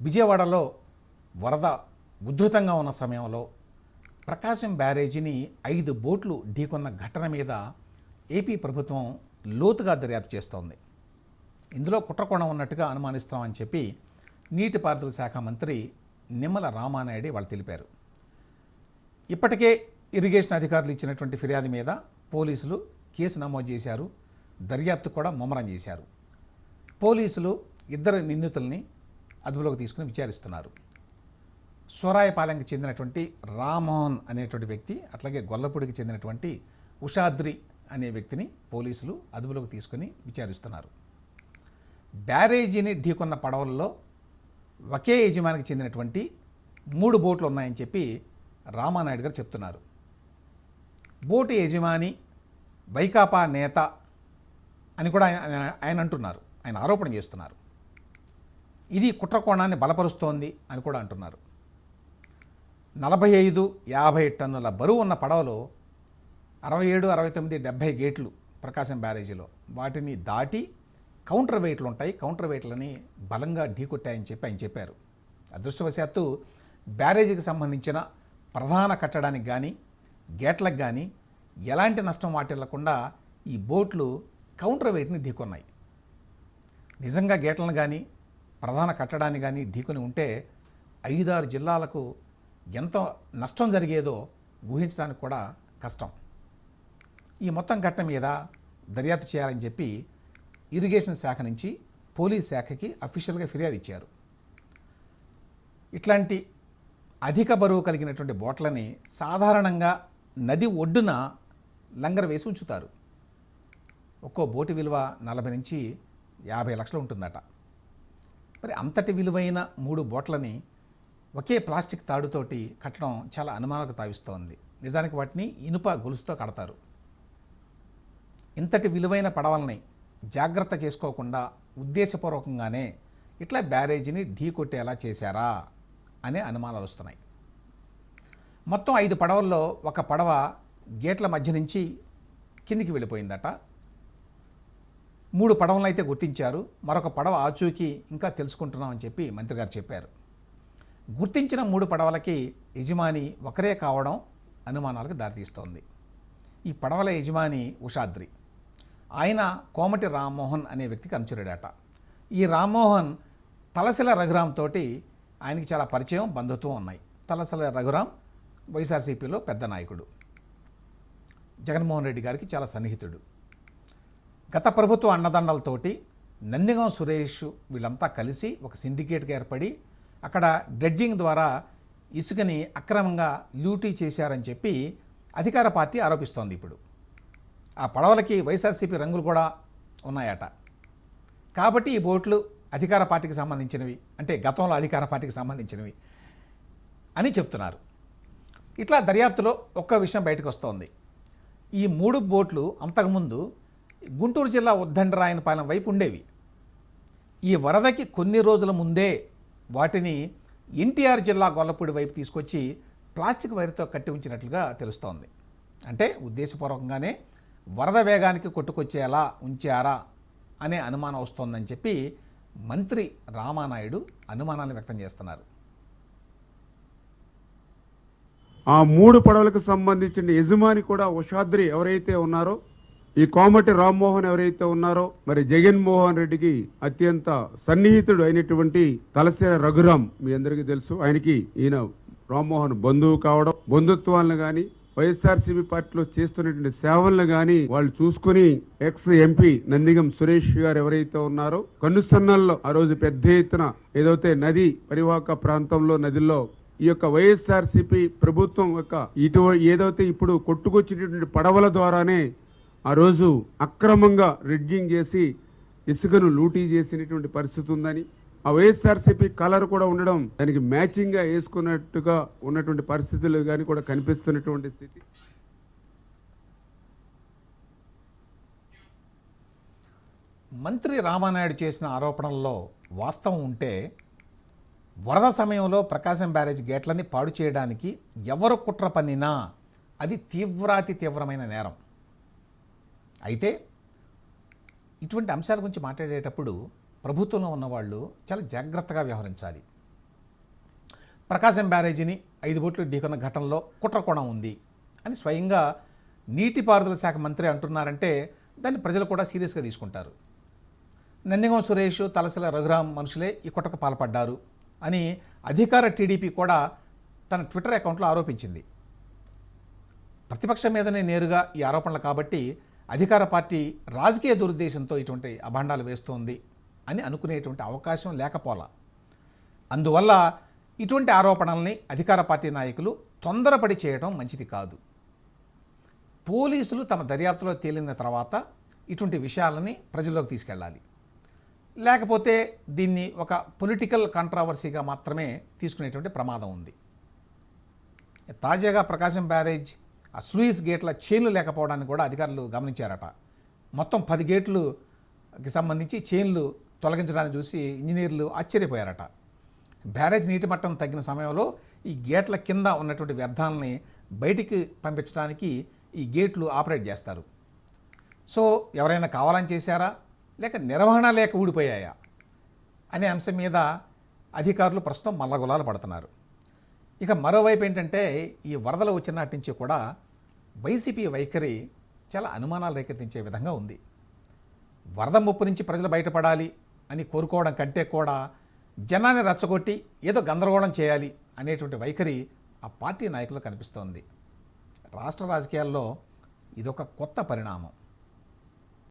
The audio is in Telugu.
విజయవాడలో వరద ఉధృతంగా ఉన్న సమయంలో ప్రకాశం బ్యారేజీని ఐదు బోట్లు ఢీకొన్న ఘటన మీద ఏపీ ప్రభుత్వం లోతుగా దర్యాప్తు చేస్తోంది. ఇందులో కుట్రకోణం ఉన్నట్టుగా అనుమానిస్తామని చెప్పి నీటిపారుదల శాఖ మంత్రి నిమ్మల రామానాయుడు వాళ్ళు తెలిపారు. ఇప్పటికే ఇరిగేషన్ అధికారులు ఇచ్చినటువంటి ఫిర్యాదు మీద పోలీసులు కేసు నమోదు చేశారు. దర్యాప్తు కూడా ముమ్మరం చేశారు. పోలీసులు ఇద్దరు నిందితుల్ని అదుపులోకి తీసుకుని విచారిస్తున్నారు. సోరాయపాలెంకి చెందినటువంటి రామ్మోహన్ అనేటువంటి వ్యక్తి అట్లాగే గొల్లపూడికి చెందినటువంటి ఉషాద్రి అనే వ్యక్తిని పోలీసులు అదుపులోకి తీసుకుని విచారిస్తున్నారు. బ్యారేజీని ఢీకొన్న పడవల్లో ఒకే యజమానికి చెందినటువంటి మూడు బోట్లు ఉన్నాయని చెప్పి రామానాయుడు గారు చెప్తున్నారు. బోటు యజమాని వైకాపా నేత అని కూడా ఆయన ఆయన అంటున్నారు. ఆయన ఆరోపణ చేస్తున్నారు. ఇది కుట్రకోణాన్ని బలపరుస్తోంది అని కూడా అంటున్నారు. నలభై ఐదు యాభై టన్నుల బరువు ఉన్న పడవలో అరవై ఏడు అరవై తొమ్మిది డెబ్భై గేట్లు ప్రకాశం బ్యారేజీలో. వాటిని దాటి కౌంటర్ వెయిట్లు ఉంటాయి. కౌంటర్ వెయిట్లని బలంగా ఢీకొట్టాయని చెప్పి ఆయన చెప్పారు. అదృష్టవశాత్తు బ్యారేజీకి సంబంధించిన ప్రధాన కట్టడానికి కానీ గేట్లకు కానీ ఎలాంటి నష్టం వాటిల్లకుండా ఈ బోట్లు కౌంటర్ వెయిట్ని ఢీకొన్నాయి. నిజంగా గేట్లను కానీ ప్రధాన కట్టడాన్ని కానీ ఢీకొని ఉంటే ఐదారు జిల్లాలకు ఎంత నష్టం జరిగేదో ఊహించడానికి కూడా కష్టం. ఈ మొత్తం ఘట్టం మీద దర్యాప్తు చేయాలని చెప్పి ఇరిగేషన్ శాఖ నుంచి పోలీస్ శాఖకి అఫీషియల్గా ఫిర్యాదు ఇచ్చారు. ఇట్లాంటి అధిక బరువు కలిగినటువంటి బోట్లని సాధారణంగా నది ఒడ్డున లంగర్ వేసి ఉంచుతారు. ఒక్కో బోటు విలువ నలభై నుంచి యాభై లక్షలు ఉంటుందట. మరి అంతటి విలువైన మూడు బోట్లని ఒకే ప్లాస్టిక్ తాడుతోటి కట్టడం చాలా అనుమానాలకు తావిస్తోంది. నిజానికి వాటిని ఇనుప గొలుసుతో కడతారు. ఇంతటి విలువైన పడవల్ని జాగ్రత్త చేసుకోకుండా ఉద్దేశపూర్వకంగానే ఇట్లా బ్యారేజీని ఢీ కొట్టేలా చేశారా అనే అనుమానాలు వస్తున్నాయి. మొత్తం ఐదు పడవల్లో ఒక పడవ గేట్ల మధ్య నుంచి కిందికి వెళ్ళిపోయిందట. మూడు పడవలను అయితే గుర్తించారు. మరొక పడవ ఆచూకీ ఇంకా తెలుసుకుంటున్నామని చెప్పి మంత్రి గారు చెప్పారు. గుర్తించిన మూడు పడవలకి యజమాని ఒకరే కావడం అనుమానాలకు దారితీస్తోంది. ఈ పడవల యజమాని ఉషాద్రి. ఆయన కోమటి రామ్మోహన్ అనే వ్యక్తికి అనుచరుడట. ఈ రామ్మోహన్ తలసిల రఘురామ్ తోటి ఆయనకి చాలా పరిచయం బంధుత్వం ఉన్నాయి. తలసిల రఘురామ్ వైఎస్ఆర్సీపీలో పెద్ద నాయకుడు. జగన్మోహన్ రెడ్డి గారికి చాలా సన్నిహితుడు. గత ప్రభుత్వ అన్నదండలతోటి నందిగం సురేష్ వీళ్ళంతా కలిసి ఒక సిండికేట్గా ఏర్పడి అక్కడ డ్రెడ్జింగ్ ద్వారా ఇసుకని అక్రమంగా లూటీ చేశారని చెప్పి అధికార పార్టీ ఆరోపిస్తోంది ఇప్పుడు. ఆ పడవలకి వైఎస్ఆర్సీపీ రంగులు కూడా ఉన్నాయట. కాబట్టి ఈ బోట్లు అధికార పార్టీకి సంబంధించినవి అంటే గతంలో అధికార పార్టీకి సంబంధించినవి అని చెప్తున్నారు. ఇట్లా దర్యాప్తులో ఒక్క విషయం బయటకు వస్తోంది. ఈ మూడు బోట్లు అంతకుముందు గుంటూరు జిల్లా ఉద్దండరాయనపాలెం వైపు ఉండేవి. ఈ వరదకి కొన్ని రోజుల ముందే వాటిని ఎన్టీఆర్ జిల్లా గొల్లపూడి వైపు తీసుకొచ్చి ప్లాస్టిక్ వైర్తో కట్టి ఉంచినట్లుగా తెలుస్తోంది. అంటే ఉద్దేశపూర్వకంగానే వరద వేగానికి కొట్టుకొచ్చేలా ఉంచారా అనే అనుమానం వస్తోందని చెప్పి మంత్రి రామానాయుడు అనుమానాలు వ్యక్తం చేస్తున్నారు. ఆ మూడు పడవలకు సంబంధించిన యజమాని కూడా ఉషాద్రి ఎవరైతే ఉన్నారో ఈ కోమటి రామ్మోహన్ ఎవరైతే ఉన్నారో మరి జగన్మోహన్ రెడ్డికి అత్యంత సన్నిహితుడు అయినటువంటి తలసేన రఘురాం మీ అందరికీ తెలుసు. ఆయనకి ఈయన రామ్మోహన్ బంధువు కావడం బంధుత్వాలను కానీ వైఎస్ఆర్సీపీ పార్టీలో చేస్తున్నటువంటి సేవలను గాని వాళ్ళు చూసుకుని ఎక్స్ ఎంపీ నందిగం సురేష్ గారు ఎవరైతే ఉన్నారో కన్నుసన్నల్లో ఆ రోజు పెద్ద ఎత్తున ఏదైతే నది పరివాహక ప్రాంతంలో నదిలో ఈ యొక్క వైఎస్ఆర్సీపీ ప్రభుత్వం యొక్క ఇటు ఏదైతే ఇప్పుడు కొట్టుకొచ్చినటువంటి పడవల ద్వారానే ఆ రోజు అక్రమంగా రెడ్జింగ్ చేసి ఇసుకను లూటీ చేసినటువంటి పరిస్థితి ఉందని ఆ వైఎస్ఆర్సీపీ కలర్ కూడా ఉండడం దానికి మ్యాచింగ్గా వేసుకున్నట్టుగా ఉన్నటువంటి పరిస్థితులు కానీ కూడా కనిపిస్తున్నటువంటి స్థితి. మంత్రి రామానాయుడు చేసిన ఆరోపణల్లో వాస్తవం ఉంటే వరద సమయంలో ప్రకాశం బ్యారేజ్ గేట్లని పాడు చేయడానికి ఎవరు కుట్ర పన్నినా అది తీవ్రాతి తీవ్రమైన నేరం. అయితే ఇటువంటి అంశాల గురించి మాట్లాడేటప్పుడు ప్రభుత్వంలో ఉన్నవాళ్ళు చాలా జాగ్రత్తగా వ్యవహరించాలి. ప్రకాశం బ్యారేజీని ఐదు బోట్లు ఢీకొన్న ఘటనలో కుట్రకోణం ఉంది అని స్వయంగా నీటిపారుదల శాఖ మంత్రి అంటున్నారంటే దాన్ని ప్రజలు కూడా సీరియస్గా తీసుకుంటారు. నందిగం సురేష్ తలసల రఘురాం మనుషులే ఈ కుట్రకు పాల్పడ్డారు అని అధికార టీడీపీ కూడా తన ట్విట్టర్ అకౌంట్లో ఆరోపించింది. ప్రతిపక్షం మీదనే నేరుగా ఈ ఆరోపణలు కాబట్టి అధికార పార్టీ రాజకీయ దురుద్దేశంతో ఇటువంటి అభాండాలు వేస్తోంది అని అనుకునేటువంటి అవకాశం లేకపోలా. అందువల్ల ఇటువంటి ఆరోపణల్ని అధికార పార్టీ నాయకులు తొందరపడి చేయడం మంచిది కాదు. పోలీసులు తమ దర్యాప్తులో తేలిన తర్వాత ఇటువంటి విషయాలని ప్రజల్లోకి తీసుకెళ్ళాలి. లేకపోతే దీన్ని ఒక పొలిటికల్ కాంట్రావర్సీగా మాత్రమే తీసుకునేటువంటి ప్రమాదం ఉంది. తాజాగా ప్రకాశం బ్యారేజ్ ఆ స్లూయిస్ గేట్ల చైన్లు లేకపోవడాన్ని కూడా అధికారులు గమనించారట. మొత్తం పది గేట్లుకి సంబంధించి చైన్లు తొలగించడాన్ని చూసి ఇంజనీర్లు ఆశ్చర్యపోయారట. బ్యారేజ్ నీటి మట్టం తగ్గిన సమయంలో ఈ గేట్ల కింద ఉన్నటువంటి వ్యర్థాలని బయటికి పంపించడానికి ఈ గేట్లు ఆపరేట్ చేస్తారు. సో ఎవరైనా కావాలని చేశారా? లేక నిర్వహణ లేక ఊడిపోయాయా? అనే అంశం మీద అధికారులు ప్రస్తుతం మల్లగులాలు పడుతున్నారు. ఇక మరోవైపు ఏంటంటే ఈ వరదలు వచ్చిన నుంచి కూడా వైసీపీ వైఖరి చాలా అనుమానాలు రేకెత్తించే విధంగా ఉంది. వరద ముప్పు నుంచి ప్రజలు బయటపడాలి అని కోరుకోవడం కంటే కూడా జనాన్ని రచ్చగొట్టి ఏదో గందరగోళం చేయాలి అనేటువంటి వైఖరి ఆ పార్టీ నాయకులు కనిపిస్తోంది. రాష్ట్ర రాజకీయాల్లో ఇదొక కొత్త పరిణామం.